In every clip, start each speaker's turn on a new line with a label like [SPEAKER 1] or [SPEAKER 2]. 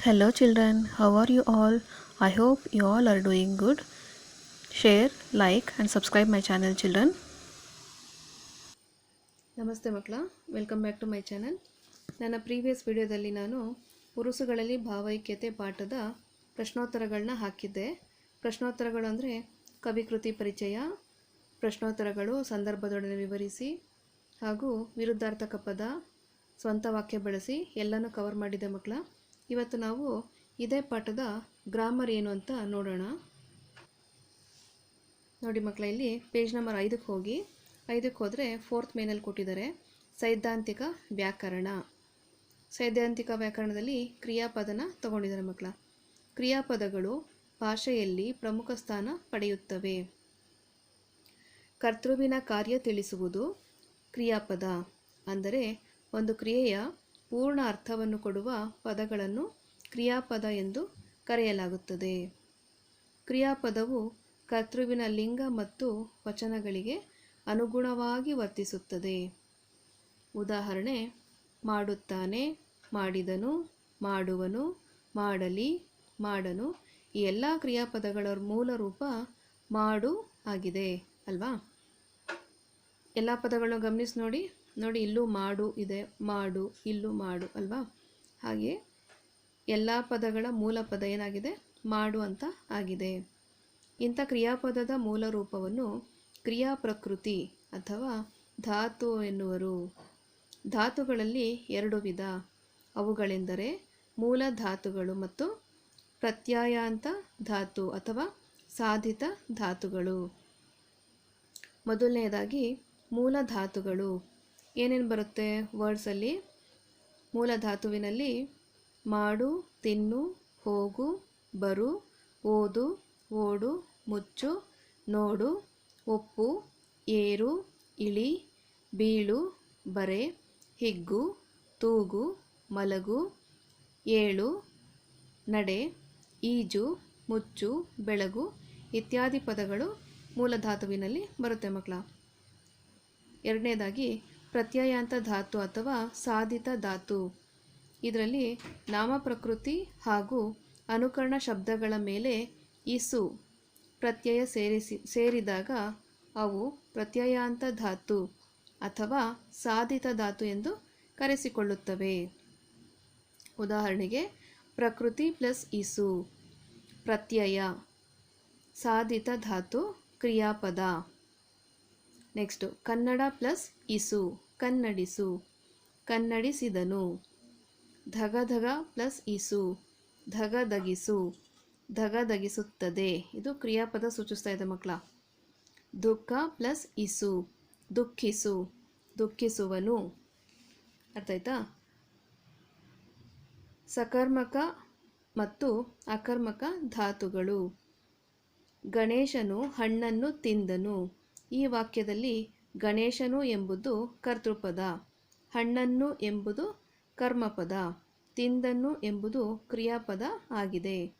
[SPEAKER 1] Hello, children. How are you all? I hope you all are doing good. Share, like, and subscribe my channel, children. ನಮಸ್ತೆ ಮಕ್ಕಳ welcome back to my channel ನನ್ನ previous ವಿಡಿಯೋದಲ್ಲಿ ನಾನು ಉರುಸುಗಳಲ್ಲಿ ಭಾವೈಕ್ಯತೆ ಪಾಠದ ಪ್ರಶ್ನೋತ್ತರಗಳನ್ನ ಹಾಕಿದ್ದೆ ಪ್ರಶ್ನೋತ್ತರಗಳು ಅಂದರೆ ಕವಿಕೃತಿ ಪರಿಚಯ ಪ್ರಶ್ನೋತ್ತರಗಳು ಸಂದರ್ಭದೊಡನೆ ವಿವರಿಸಿ ಹಾಗೂ ವಿರುದ್ಧಾರ್ಥಕ ಪದ ಸ್ವಂತ ವಾಕ್ಯ ಬಳಸಿ ಎಲ್ಲನೂ ಕವರ್ ಮಾಡಿದೆ ಮಕ್ಕಳ ಇವತ್ತು ನಾವು ಇದೇ ಪಾಠದ ಗ್ರಾಮರ್ ಏನು ಅಂತ ನೋಡೋಣ. ನೋಡಿ ಮಕ್ಕಳ, ಇಲ್ಲಿ ಪೇಜ್ ನಂಬರ್ ಐದಕ್ಕೆ ಹೋಗಿ. ಐದಕ್ಕೆ ಹೋದರೆ ಫೋರ್ತ್ ಮೇನಲ್ಲಿ ಕೊಟ್ಟಿದ್ದಾರೆ. ಸೈದ್ಧಾಂತಿಕ ವ್ಯಾಕರಣ. ಸೈದ್ಧಾಂತಿಕ ವ್ಯಾಕರಣದಲ್ಲಿ ಕ್ರಿಯಾಪದನ ತಗೊಂಡಿದ್ದಾರೆ ಮಕ್ಕಳ. ಕ್ರಿಯಾಪದಗಳು ಭಾಷೆಯಲ್ಲಿ ಪ್ರಮುಖ ಸ್ಥಾನ ಪಡೆಯುತ್ತವೆ. ಕರ್ತೃವಿನ ಕಾರ್ಯ ತಿಳಿಸುವುದು ಕ್ರಿಯಾಪದ. ಅಂದರೆ ಒಂದು ಕ್ರಿಯೆಯ ಪೂರ್ಣ ಅರ್ಥವನ್ನು ಕೊಡುವ ಪದಗಳನ್ನು ಕ್ರಿಯಾಪದ ಎಂದು ಕರೆಯಲಾಗುತ್ತದೆ. ಕ್ರಿಯಾಪದವು ಕರ್ತೃವಿನ ಲಿಂಗ ಮತ್ತು ವಚನಗಳಿಗೆ ಅನುಗುಣವಾಗಿ ವರ್ತಿಸುತ್ತದೆ. ಉದಾಹರಣೆ, ಮಾಡುತ್ತಾನೆ, ಮಾಡಿದನು, ಮಾಡುವನು, ಮಾಡಲಿ, ಮಾಡನು ಈ ಎಲ್ಲ ಕ್ರಿಯಾಪದಗಳ ಮೂಲ ರೂಪ ಮಾಡು ಆಗಿದೆ, ಅಲ್ವಾ? ಎಲ್ಲ ಪದಗಳನ್ನು ಗಮನಿಸಿ ನೋಡಿ. ನೋಡಿ, ಇಲ್ಲೂ ಮಾಡು ಇದೆ, ಮಾಡು, ಇಲ್ಲೂ ಮಾಡು ಅಲ್ವಾ? ಹಾಗೆ ಎಲ್ಲ ಪದಗಳ ಮೂಲ ಪದ ಏನಾಗಿದೆ? ಮಾಡು ಅಂತ ಆಗಿದೆ. ಇಂಥ ಕ್ರಿಯಾಪದದ ಮೂಲ ರೂಪವನ್ನು ಕ್ರಿಯಾ ಪ್ರಕೃತಿ ಅಥವಾ ಧಾತು ಎನ್ನುವರು. ಧಾತುಗಳಲ್ಲಿ ಎರಡು ವಿಧ. ಅವುಗಳೆಂದರೆ ಮೂಲ ಧಾತುಗಳು ಮತ್ತು ಪ್ರತ್ಯಯಾಂತ ಧಾತು ಅಥವಾ ಸಾಧಿತ ಧಾತುಗಳು. ಮೊದಲನೆಯದಾಗಿ ಮೂಲ ಧಾತುಗಳು. ಏನೇನು ಬರುತ್ತೆ ವರ್ಡ್ಸಲ್ಲಿ ಮೂಲ ಧಾತುವಿನಲ್ಲಿ ಮಾಡು, ತಿನ್ನು, ಹೋಗು, ಬರು, ಓದು, ಓಡು, ಮುಚ್ಚು, ನೋಡು, ಒಪ್ಪು, ಏರು, ಇಳಿ, ಬೀಳು, ಬರೆ, ಹಿಗ್ಗು, ತೂಗು, ಮಲಗು, ಏಳು, ನಡೆ, ಈಜು, ಮುಚ್ಚು, ಬೆಳಗು ಇತ್ಯಾದಿ ಪದಗಳು ಮೂಲಧಾತುವಿನಲ್ಲಿ ಬರುತ್ತೆ ಮಕ್ಕಳ. ಎರಡನೇದಾಗಿ ಪ್ರತ್ಯಯಾಂತ ಧಾತು ಅಥವಾ ಸಾಧಿತ ಧಾತು. ಇದರಲ್ಲಿ ನಾಮಪ್ರಕೃತಿ ಹಾಗೂ ಅನುಕರಣ ಶಬ್ದಗಳ ಮೇಲೆ ಇಸು, ಪ್ರತ್ಯಯ ಸೇರಿಸಿ, ಸೇರಿದಾಗ ಅವು ಪ್ರತ್ಯಯಾಂತ ಧಾತು ಅಥವಾ ಸಾಧಿತ ಧಾತು ಎಂದು ಕರೆಸಿಕೊಳ್ಳುತ್ತವೆ. ಉದಾಹರಣೆಗೆ, ಪ್ರಕೃತಿ ಪ್ಲಸ್ ಇಸು, ಪ್ರತ್ಯಯ, ಸಾಧಿತ ಧಾತು, ಕ್ರಿಯಾಪದ. ನೆಕ್ಸ್ಟು ಕನ್ನಡ ಪ್ಲಸ್ ಇಸು ಕನ್ನಡಿಸು ಕನ್ನಡಿಸಿದನು ಧಗಧಗ ಪ್ಲಸ್ ಇಸು ಧಗಧಗಿಸು ಧಗಧಗಿಸುತ್ತದೆ ಇದು ಕ್ರಿಯಾಪದ ಸೂಚಿಸ್ತಾ ಇದೆ ಮಕ್ಕಳ. ದುಃಖ ಪ್ಲಸ್ ಇಸು ದುಃಖಿಸು ದುಃಖಿಸುವನು ಅರ್ಥ ಆಯ್ತಾ? ಸಕರ್ಮಕ ಮತ್ತು ಅಕರ್ಮಕ ಧಾತುಗಳು. ಗಣೇಶನು ಹಣ್ಣನ್ನು ತಿಂದನು. ಈ ವಾಕ್ಯದಲ್ಲಿ ಗಣೇಶನು ಎಂಬುದು ಕರ್ತೃಪದ, ಹಣ್ಣನ್ನು ಎಂಬುದು ಕರ್ಮಪದ, ತಿಂದನು ಎಂಬುದು ಕ್ರಿಯಾಪದ ಆಗಿದೆ.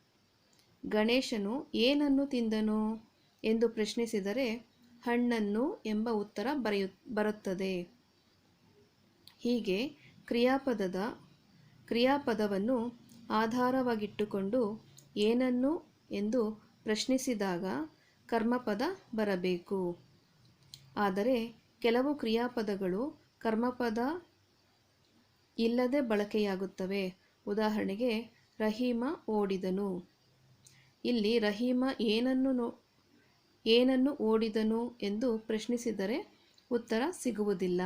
[SPEAKER 1] ಗಣೇಶನು ಏನನ್ನು ತಿಂದನು ಎಂದು ಪ್ರಶ್ನಿಸಿದರೆ ಹಣ್ಣನ್ನು ಎಂಬ ಉತ್ತರ ಬರೆಯು, ಬರುತ್ತದೆ. ಹೀಗೆ ಕ್ರಿಯಾಪದದ, ಕ್ರಿಯಾಪದವನ್ನು ಆಧಾರವಾಗಿಟ್ಟುಕೊಂಡು ಏನನ್ನು ಎಂದು ಪ್ರಶ್ನಿಸಿದಾಗ ಕರ್ಮಪದ ಬರಬೇಕು. ಆದರೆ ಕೆಲವು ಕ್ರಿಯಾಪದಗಳು ಕರ್ಮಪದ ಇಲ್ಲದೆ ಬಳಕೆಯಾಗುತ್ತವೆ. ಉದಾಹರಣೆಗೆ, ರಹೀಮ ಓಡಿದನು. ಇಲ್ಲಿ ರಹೀಮ ಏನನ್ನು ನೋ, ಏನನ್ನು ಓಡಿದನು ಎಂದು ಪ್ರಶ್ನಿಸಿದರೆ ಉತ್ತರ ಸಿಗುವುದಿಲ್ಲ.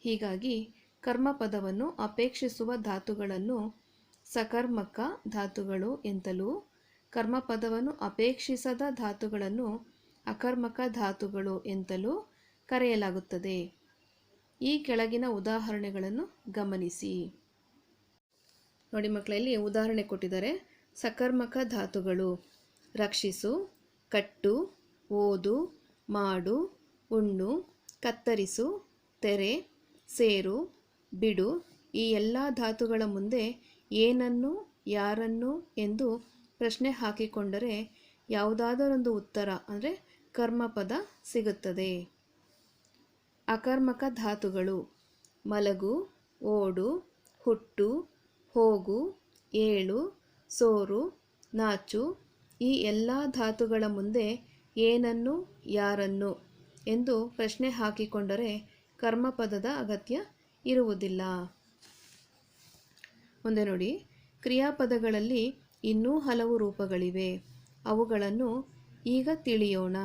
[SPEAKER 1] ಹೀಗಾಗಿ, ಕರ್ಮಪದವನ್ನು ಅಪೇಕ್ಷಿಸುವ ಧಾತುಗಳನ್ನು ಸಕರ್ಮಕ ಧಾತುಗಳು ಎಂತಲೂ, ಕರ್ಮಪದವನ್ನು ಅಪೇಕ್ಷಿಸದ ಧಾತುಗಳನ್ನು ಅಕರ್ಮಕ ಧಾತುಗಳು ಎಂತಲೂ ಕರೆಯಲಾಗುತ್ತದೆ. ಈ ಕೆಳಗಿನ ಉದಾಹರಣೆಗಳನ್ನು ಗಮನಿಸಿ. ನೋಡಿ ಮಕ್ಕಳಲ್ಲಿ ಉದಾಹರಣೆ ಕೊಟ್ಟಿದ್ದಾರೆ. ಸಕರ್ಮಕ ಧಾತುಗಳು. ರಕ್ಷಿಸು, ಕಟ್ಟು, ಓದು, ಮಾಡು, ಉಣ್ಣು, ಕತ್ತರಿಸು, ತೆರೆ, ಸೇರು, ಬಿಡು ಈ ಎಲ್ಲ ಧಾತುಗಳ ಮುಂದೆ ಏನನ್ನು, ಯಾರನ್ನು ಎಂದು ಪ್ರಶ್ನೆ ಹಾಕಿಕೊಂಡರೆ ಯಾವುದಾದರೊಂದು ಉತ್ತರ, ಅಂದರೆ ಕರ್ಮಪದ ಸಿಗುತ್ತದೆ. ಅಕರ್ಮಕ ಧಾತುಗಳು ಮಲಗು, ಓಡು, ಹುಟ್ಟು, ಹೋಗು, ಏಳು, ಸೋರು, ನಾಚು ಈ ಎಲ್ಲ ಧಾತುಗಳ ಮುಂದೆ ಏನನ್ನು, ಯಾರನ್ನು ಎಂದು ಪ್ರಶ್ನೆ ಹಾಕಿಕೊಂಡರೆ ಕರ್ಮಪದದ ಅಗತ್ಯ ಇರುವುದಿಲ್ಲ. ಮುಂದೆ ನೋಡಿ. ಕ್ರಿಯಾಪದಗಳಲ್ಲಿ ಇನ್ನೂ ಹಲವು ರೂಪಗಳಿವೆ. ಅವುಗಳನ್ನು ಈಗ ತಿಳಿಯೋಣ.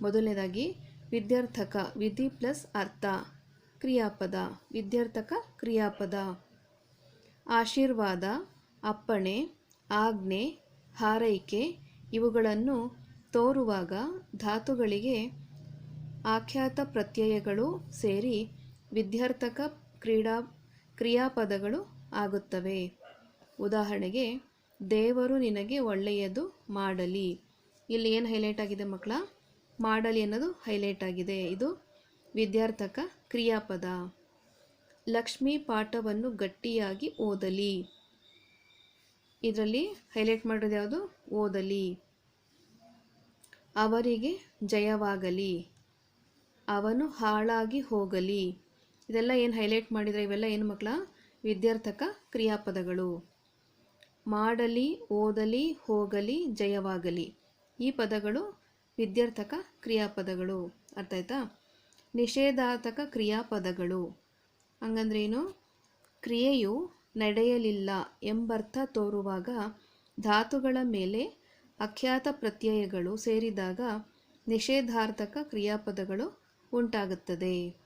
[SPEAKER 1] ಮೊದಲನೇದಾಗಿ, ವಿದ್ಯಾರ್ಥಕ, ವಿಧಿ ಪ್ಲಸ್ ಅರ್ಥ, ಕ್ರಿಯಾಪದ, ವಿದ್ಯಾರ್ಥಕ, ಕ್ರಿಯಾಪದ. ಆಶೀರ್ವಾದ, ಅಪ್ಪಣೆ, ಆಜ್ಞೆ, ಹಾರೈಕೆ, ಇವುಗಳನ್ನು ತೋರುವಾಗ ಧಾತುಗಳಿಗೆ ಆಖ್ಯಾತ ಪ್ರತ್ಯಯಗಳು ಸೇರಿ ವಿದ್ಯಾರ್ಥಕ ಕ್ರೀಡಾ, ಕ್ರಿಯಾಪದಗಳು ಆಗುತ್ತವೆ. ಉದಾಹರಣೆಗೆ, ದೇವರು ನಿನಗೆ ಒಳ್ಳೆಯದು ಮಾಡಲಿ. ಇಲ್ಲಿ ಏನು ಹೈಲೈಟ್ ಆಗಿದೆ ಮಕ್ಕಳ ಮಾಡಲಿ ಅನ್ನೋದು ಹೈಲೈಟ್ ಆಗಿದೆ. ಇದು ವಿದ್ಯಾರ್ಥಕ ಕ್ರಿಯಾಪದ. ಲಕ್ಷ್ಮಿ ಪಾಠವನ್ನು ಗಟ್ಟಿಯಾಗಿ ಓದಲಿ. ಇದರಲ್ಲಿ ಹೈಲೈಟ್ ಮಾಡೋದು ಯಾವುದು? ಓದಲಿ. ಅವರಿಗೆ ಜಯವಾಗಲಿ. ಅವನು ಹಾಳಾಗಿ ಹೋಗಲಿ. ಇದೆಲ್ಲ ಏನು ಹೈಲೈಟ್ ಮಾಡಿದರೆ ಇವೆಲ್ಲ ಏನು ಮಕ್ಕಳ ವಿದ್ಯಾರ್ಥಕ ಕ್ರಿಯಾಪದಗಳು. ಮಾಡಲಿ ಓದಲಿ, ಹೋಗಲಿ, ಜಯವಾಗಲಿ. ಈ ಪದಗಳು ವಿದ್ಯಾರ್ಥಕ ಕ್ರಿಯಾಪದಗಳು. ಅರ್ಥ ಆಯ್ತಾ? ನಿಷೇಧಾರ್ಥಕ ಕ್ರಿಯಾಪದಗಳು. ಹಂಗಂದ್ರೆ ಏನು ಕ್ರಿಯೆಯು ನಡೆಯಲಿಲ್ಲ ಎಂಬರ್ಥ ತೋರುವಾಗ ಧಾತುಗಳ ಮೇಲೆ ಅಖ್ಯಾತ ಪ್ರತ್ಯಯಗಳು ಸೇರಿದಾಗ ನಿಷೇಧಾರ್ಥಕ ಕ್ರಿಯಾಪದಗಳು ಉಂಟಾಗುತ್ತದೆ.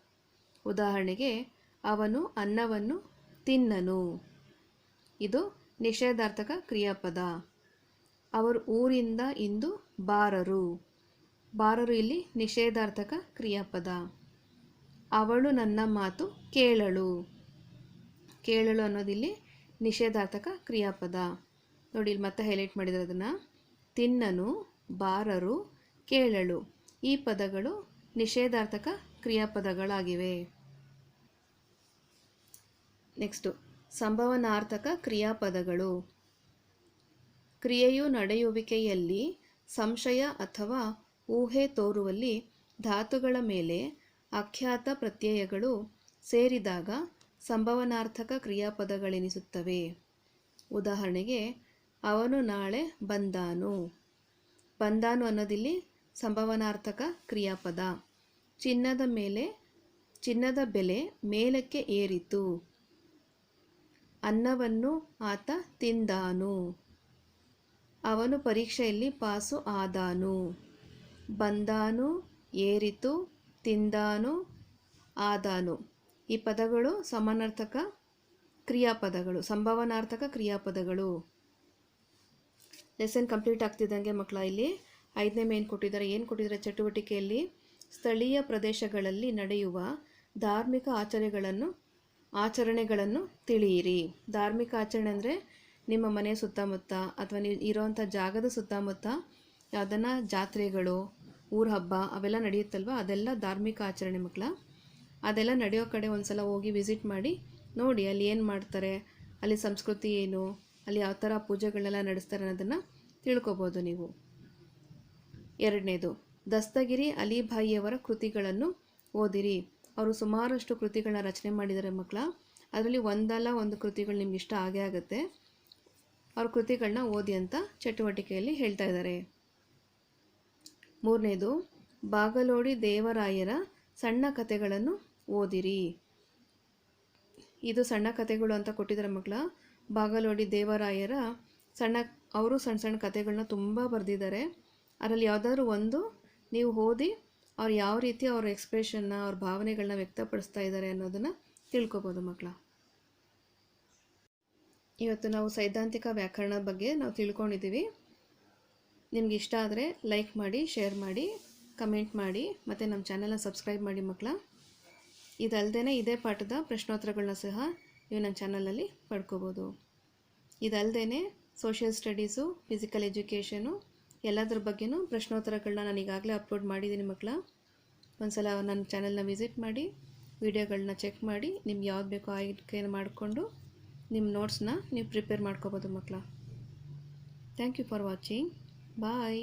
[SPEAKER 1] ಉದಾಹರಣೆಗೆ, ಅವನು ಅನ್ನವನ್ನು ತಿನ್ನನು. ಇದು ನಿಷೇಧಾರ್ಥಕ ಕ್ರಿಯಾಪದ. ಅವರು ಊರಿಂದ ಇಂದು ಬಾರರು. ಬಾರರು ಇಲ್ಲಿ ನಿಷೇಧಾರ್ಥಕ ಕ್ರಿಯಾಪದ. ಅವಳು ನನ್ನ ಮಾತು ಕೇಳಳು. ಕೇಳಳು ಅನ್ನೋದಿಲ್ಲಿ ನಿಷೇಧಾರ್ಥಕ ಕ್ರಿಯಾಪದ. ನೋಡಿ, ಇಲ್ಲಿ ಮತ್ತೆ ಹೈಲೈಟ್ ಮಾಡಿದ್ರೆ ಅದನ್ನು. ತಿನ್ನನು, ಬಾರರು, ಕೇಳಳು. ಈ ಪದಗಳು ನಿಷೇಧಾರ್ಥಕ ಕ್ರಿಯಾಪದಗಳಾಗಿವೆ. ನೆಕ್ಸ್ಟು ಸಂಭವನಾರ್ಥಕ ಕ್ರಿಯಾಪದಗಳು. ಕ್ರಿಯೆಯು ನಡೆಯುವಿಕೆಯಲ್ಲಿ ಸಂಶಯ ಅಥವಾ ಊಹೆ ತೋರುವಲ್ಲಿ ಧಾತುಗಳ ಮೇಲೆ ಅಖ್ಯಾತ ಪ್ರತ್ಯಯಗಳು ಸೇರಿದಾಗ ಸಂಭವನಾರ್ಥಕ ಕ್ರಿಯಾಪದಗಳೆನಿಸುತ್ತವೆ. ಉದಾಹರಣೆಗೆ, ಅವನು ನಾಳೆ ಬಂದಾನು. ಬಂದಾನು ಅನ್ನೋದಿಲ್ಲಿ ಸಂಭವನಾರ್ಥಕ ಕ್ರಿಯಾಪದ. ಚಿನ್ನದ ಮೇಲೆ, ಚಿನ್ನದ ಬೆಲೆ ಮೇಲಕ್ಕೆ ಏರಿತು. ಅನ್ನವನ್ನು ಆತ ತಿಂದಾನು. ಅವನು ಪರೀಕ್ಷೆಯಲ್ಲಿ ಪಾಸು ಆದಾನು. ಬಂದಾನು, ಏರಿತು, ತಿಂದಾನು, ಆದಾನು. ಈ ಪದಗಳು ಸಮಾನಾರ್ಥಕ ಕ್ರಿಯಾಪದಗಳು, ಸಂಭವನಾರ್ಥಕ ಕ್ರಿಯಾಪದಗಳು. ಲೆಸನ್ ಕಂಪ್ಲೀಟ್ ಆಗ್ತಿದ್ದಂಗೆ ಮಕ್ಕಳ ಇಲ್ಲಿ ಐದನೇ ಮೇನ್ ಕೊಟ್ಟಿದ್ದಾರೆ. ಏನು ಕೊಟ್ಟಿದ್ದಾರೆ? ಚಟುವಟಿಕೆಯಲ್ಲಿ ಸ್ಥಳೀಯ ಪ್ರದೇಶಗಳಲ್ಲಿ ನಡೆಯುವ ಧಾರ್ಮಿಕ ಆಚರಣೆಗಳನ್ನು ಆಚರಣೆಗಳನ್ನು ತಿಳಿಯಿರಿ. ಧಾರ್ಮಿಕ ಆಚರಣೆ ಅಂದರೆ ನಿಮ್ಮ ಮನೆ ಸುತ್ತಮುತ್ತ ಅಥವಾ ನೀವು ಇರೋವಂಥ ಜಾಗದ ಸುತ್ತಮುತ್ತ ಅದನ್ನು ಜಾತ್ರೆಗಳು, ಊರ ಹಬ್ಬ ಅವೆಲ್ಲ ನಡೆಯುತ್ತಲ್ವ? ಅದೆಲ್ಲ ಧಾರ್ಮಿಕ ಆಚರಣೆ ಮಕ್ಕಳ. ಅದೆಲ್ಲ ನಡೆಯೋ ಕಡೆ ಒಂದು ಸಲ ಹೋಗಿ ವಿಸಿಟ್ ಮಾಡಿ, ನೋಡಿ ಅಲ್ಲಿ ಏನು ಮಾಡ್ತಾರೆ, ಅಲ್ಲಿ ಸಂಸ್ಕೃತಿ ಏನು, ಅಲ್ಲಿ ಯಾವ ಥರ ಪೂಜೆಗಳನ್ನೆಲ್ಲ ನಡೆಸ್ತಾರೆ ಅನ್ನೋದನ್ನು ತಿಳ್ಕೊಬೋದು ನೀವು. ಎರಡನೇದು, ದಸ್ತಗಿರಿ ಅಲಿಭಾಯಿಯವರ ಕೃತಿಗಳನ್ನು ಓದಿರಿ. ಅವರು ಸುಮಾರಷ್ಟು ಕೃತಿಗಳನ್ನ ರಚನೆ ಮಾಡಿದ್ದಾರೆ ಮಕ್ಕಳ. ಅದರಲ್ಲಿ ಒಂದಲ್ಲ ಒಂದು ಕೃತಿಗಳು ನಿಮ್ಗೆ ಇಷ್ಟ ಆಗೇ ಆಗುತ್ತೆ. ಅವ್ರ ಕೃತಿಗಳನ್ನ ಓದಿ ಅಂತ ಚಟುವಟಿಕೆಯಲ್ಲಿ ಹೇಳ್ತಾ ಇದ್ದಾರೆ. ಮೂರನೇದು, ಬಾಗಲೋಡಿ ದೇವರಾಯರ ಸಣ್ಣ ಕಥೆಗಳನ್ನು ಓದಿರಿ. ಇದು ಸಣ್ಣ ಕಥೆಗಳು ಅಂತ ಕೊಟ್ಟಿದ್ದಾರೆ ಮಕ್ಕಳ. ಬಾಗಲೋಡಿ ದೇವರಾಯರ ಸಣ್ಣ, ಅವರು ಸಣ್ಣ ಸಣ್ಣ ಕಥೆಗಳನ್ನ ತುಂಬ ಬರೆದಿದ್ದಾರೆ. ಅದರಲ್ಲಿ ಯಾವುದಾದ್ರೂ ಒಂದು ನೀವು ಓದಿ ಅವ್ರು ಯಾವ ರೀತಿ ಅವ್ರ ಎಕ್ಸ್ಪ್ರೆಷನ್ನ ಅವ್ರ ಭಾವನೆಗಳನ್ನ ವ್ಯಕ್ತಪಡಿಸ್ತಾ ಇದ್ದಾರೆ ಅನ್ನೋದನ್ನು ತಿಳ್ಕೊಬೋದು ಮಕ್ಕಳ. ಇವತ್ತು ನಾವು ಸೈದ್ಧಾಂತಿಕ ವ್ಯಾಕರಣ ಬಗ್ಗೆ ನಾವು ತಿಳ್ಕೊಂಡಿದ್ದೀವಿ. ನಿಮ್ಗೆ ಇಷ್ಟ ಆದರೆ ಲೈಕ್ ಮಾಡಿ ಶೇರ್ ಮಾಡಿ ಕಮೆಂಟ್ ಮಾಡಿ, ಮತ್ತು ನಮ್ಮ ಚಾನಲ್ನ ಸಬ್ಸ್ಕ್ರೈಬ್ ಮಾಡಿ ಮಕ್ಕಳ ಇದಲ್ಲದೆ ಇದೇ ಪಾಠದ ಪ್ರಶ್ನೋತ್ತರಗಳನ್ನ ಸಹ ನೀವು ನಮ್ಮ ಚಾನಲಲ್ಲಿ ಪಡ್ಕೋಬೋದು. ಇದಲ್ಲದೆ ಸೋಷಿಯಲ್ ಸ್ಟಡೀಸು ಫಿಸಿಕಲ್ ಎಜುಕೇಷನು ಎಲ್ಲದ್ರ ಬಗ್ಗೆನೂ ಪ್ರಶ್ನೋತ್ತರಗಳನ್ನ ನಾನು ಈಗಾಗಲೇ ಅಪ್ಲೋಡ್ ಮಾಡಿದ್ದೀನಿ ಮಕ್ಕಳ ಒಂದ್ಸಲ ನನ್ನ ಚಾನಲ್ನ ವಿಸಿಟ್ ಮಾಡಿ ವಿಡಿಯೋಗಳನ್ನ ಚೆಕ್ ಮಾಡಿ, ನಿಮ್ಗೆ ಯಾವ್ದು ಬೇಕೋ ಆಯ್ಕೆ ಮಾಡಿಕೊಂಡು ನಿಮ್ಮ ನೋಟ್ಸ್ನ ನೀವು ಪ್ರಿಪೇರ್ ಮಾಡ್ಕೋಬೋದು ಮಕ್ಕಳ thank you for watching bye